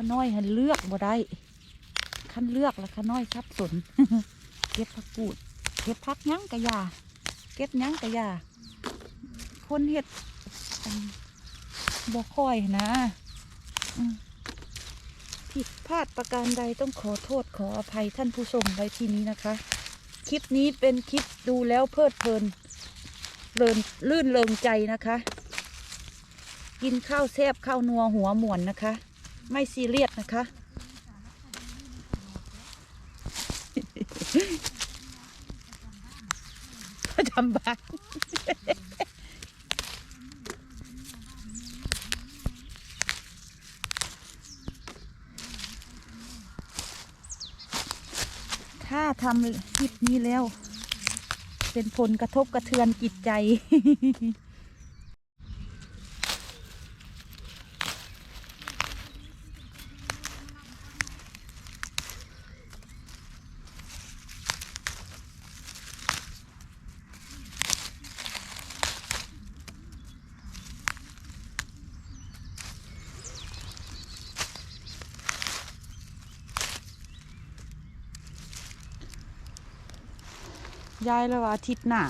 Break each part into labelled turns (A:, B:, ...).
A: าน้อยหันเลือกบ่ได้คันเลือกแล้วข้าน้อยสับสนเก็บผักกูดเก็บพักยั้งกะยา เก็บยั้งกะยาคนเฮ็ดบ่ค่อยนะผิดพลาดประการใดต้องขอโทษขออภัยท่านผู้ชมไว้ที่นี้นะคะ คลิปนี้เป็นคลิปดูแล้วเพลิดเพลินเลินลื่นเริงใจนะคะ กินข้าวแซบข้าวนัวหัวหมวนนะคะ ไม่ซีเรียสนะคะประจำบ้านถ้าทำคลิปนี้แล้ว เป็นผลกระทบกระเทือนจิตใจ ยายแล้วว่าอาทิตย์หน้า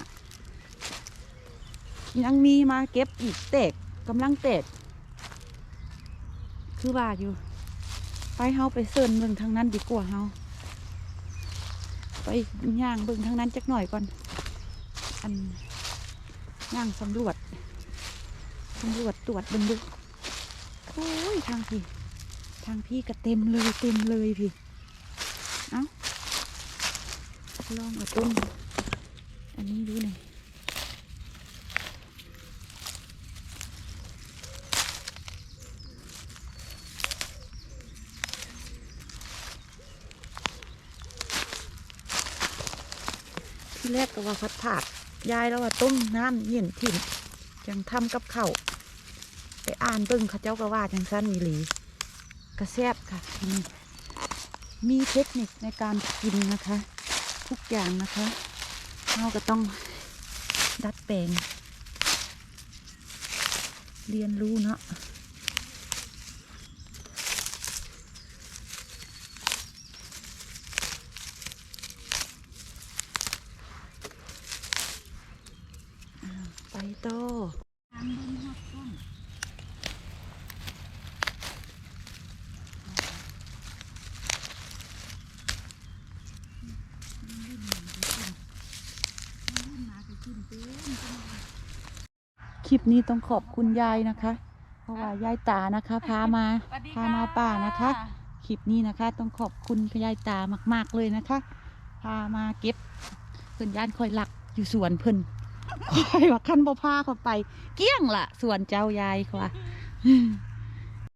A: ยังมีมาเก็บอีกเตกกำลังเตกคือว่าอยู่ ไปเฮาไปเซิร์นเบิ่งทางนั้นดีกว่าเฮาไปย่างเบิ่งทางนั้นจักหน่อยก่อน อันย่างสำรวจสำรวจตรวจเบิ่งดูโอ้ยทางพี่ ทางพี่ก็เต็มเลยเต็มเลยพี่ เอ้าลองเอาต้น อันนี้ดูหน่อยที่แรกก็ว่าพัดผาดยายแล้วว่าต้มน้ำเย็นถิ่นจังทำกับเข้าไปอ่านเบิ่งเขาเจ้าก็ว่าจังสั้นมีหลีกระแซบค่ะมีเทคนิคในการกินนะคะ ทุกอย่างนะคะ เราก็ต้องดัดแปลง เรียนรู้เนาะอ้าวไปต่อค ลิปนี้ต้องขอบคุณยายนะคะ เพราะว่ายายตานะคะ พามา
B: สวัสดี
A: พามาป่านะคะ คลิปนี้นะคะ ต้องขอบคุณยายตามาก ๆเลยนะคะ พามาเก็บเพิ่นย่านคอยหลักอยู่สวนเพิ่น คอยว่าคันบ่พาเขาไป เกี้ยงละสวนเจ้ายายค่ะ